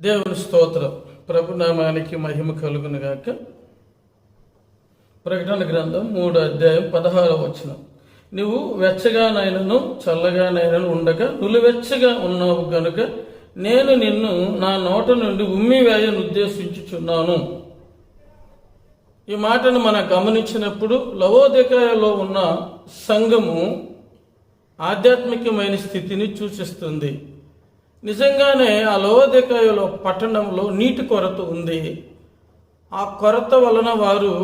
దేవుని స్తోత్రం. ప్రభునామానికి మహిమ కలుగును గాక ప్రకటన గ్రంథం మూడో అధ్యాయం పదహారవ వచనం. నువ్వు వెచ్చగానైనను చల్లగానైనను ఉండగా నులువెచ్చగా ఉన్నావు గనుక నేను నిన్ను నా నోట నుండి ఉమ్మి వేయను ఉద్దేశించుచున్నాను. ఈ మాటను మనం గమనించినప్పుడు లవోదికాయలో ఉన్న సంఘము ఆధ్యాత్మికమైన స్థితిని సూచిస్తుంది. నిజంగానే ఆ లవోదకాయలో పట్టణంలో నీటి కొరత ఉంది. ఆ కొరత వలన వారు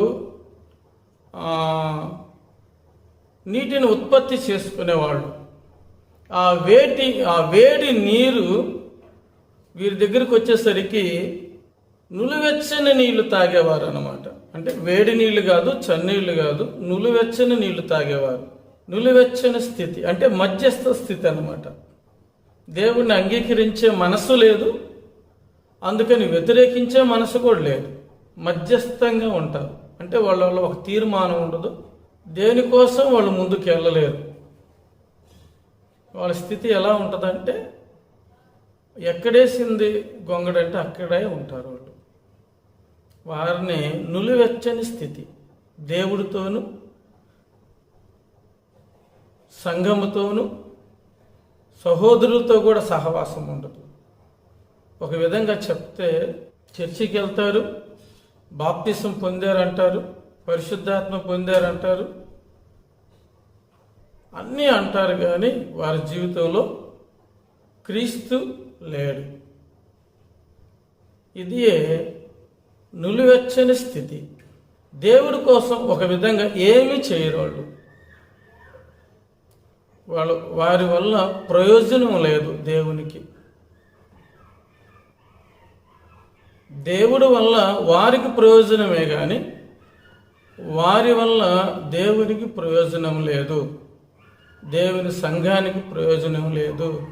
నీటిని ఉత్పత్తి చేసుకునేవాళ్ళు. ఆ వేటి ఆ వేడి నీరు వీరి దగ్గరికి వచ్చేసరికి నులివెచ్చని నీళ్ళు తాగేవారు అనమాట అంటే వేడి నీళ్ళు కాదు చన్నీళ్ళు కాదు నులివెచ్చని నీళ్ళు తాగేవారు. నులివెచ్చని స్థితి అంటే మధ్యస్థ స్థితి అనమాట దేవుణ్ణి అంగీకరించే మనసు లేదు. అందుకని వ్యతిరేకించే మనసు కూడా లేదు. మధ్యస్థంగా ఉంటారు. అంటే వాళ్ళ వల్ల ఒక తీర్మానం ఉండదు. దేనికోసం వాళ్ళు ముందుకు వెళ్ళలేరు. వాళ్ళ స్థితి ఎలా ఉంటుందంటే ఎక్కడేసింది గొంగడంటే అక్కడే ఉంటారు వాళ్ళు. వారిని నులివెచ్చని స్థితి దేవుడితోనూ సంఘముతోనూ సహోదరులతో కూడా సహవాసం ఉండదు. ఒక విధంగా చెప్తే చర్చికి వెళ్తారు బాప్తిసం పొందారంటారు పరిశుద్ధాత్మ పొందారంటారు. అన్నీ అంటారు కానీ వారి జీవితంలో క్రీస్తు లేడు. ఇదియే నులివెచ్చని స్థితి. దేవుడి కోసం ఒక విధంగా ఏమి చేయరు వాళ్ళు వాళ్ళు వారి వల్ల ప్రయోజనం లేదు దేవునికి. దేవుడి వల్ల వారికి ప్రయోజనమే కానీ వారి వల్ల దేవునికి ప్రయోజనం లేదు. దేవుని సంఘానికి ప్రయోజనం లేదు.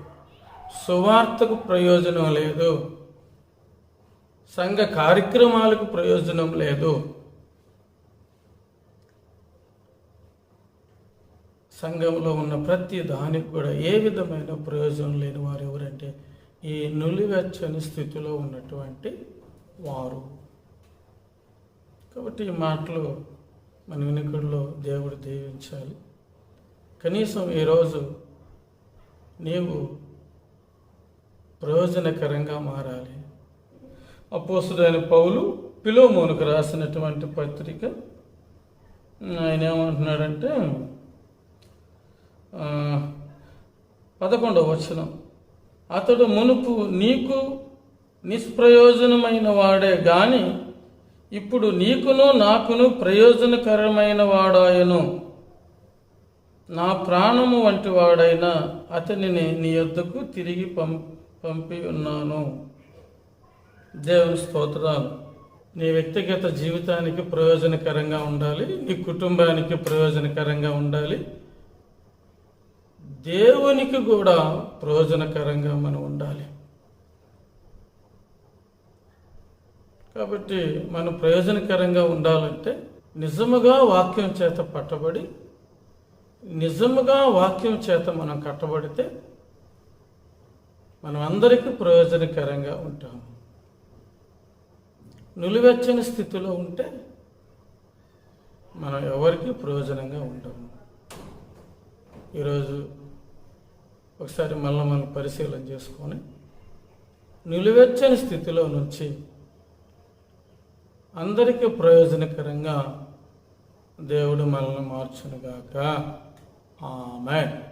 సువార్తకు ప్రయోజనం లేదు. సంఘ కార్యక్రమాలకు ప్రయోజనం లేదు. సంఘంలో ఉన్న ప్రతి దానికి కూడా ఏ విధమైన ప్రయోజనం లేని వారు ఎవరంటే ఈ నులివెచ్చని స్థితిలో ఉన్నటువంటి వారు. కాబట్టి ఈ మాటలు మన వినికుడిలో దేవుడు దీవించాలి. కనీసం ఈరోజు నీవు ప్రయోజనకరంగా మారాలి. అపోసుడైన పౌలు పిలోమోనుకు రాసినటువంటి పత్రిక ఆయన ఏమంటున్నాడంటే పదకొండవ వచనం. అతడు మునుపు నీకు నిష్ప్రయోజనమైన వాడే గాని ఇప్పుడు నీకును నాకును ప్రయోజనకరమైన వాడాయను. నా ప్రాణము వంటి వాడైన అతనిని నీ యొద్దకు తిరిగి పం పంపి ఉన్నాను. దేవుని స్తోత్రాలు. నీ వ్యక్తిగత జీవితానికి ప్రయోజనకరంగా ఉండాలి నీ కుటుంబానికి ప్రయోజనకరంగా ఉండాలి దేవునికి కూడా ప్రయోజనకరంగా మనం ఉండాలి. కాబట్టి మనం ప్రయోజనకరంగా ఉండాలంటే నిజముగా వాక్యం చేత పట్టబడి నిజముగా వాక్యం చేత మనం కట్టబడితే మనం అందరికీ ప్రయోజనకరంగా ఉంటాము నులివెచ్చని స్థితిలో ఉంటే మనం ఎవరికి ప్రయోజనంగా ఉంటాము ఈరోజు ఒకసారి మళ్ళీ మనం పరిశీలన చేసుకొని నిలువెచ్చని స్థితిలో నుంచి అందరికీ ప్రయోజనకరంగా దేవుడు మనల్ని మార్చునుగాక. ఆమె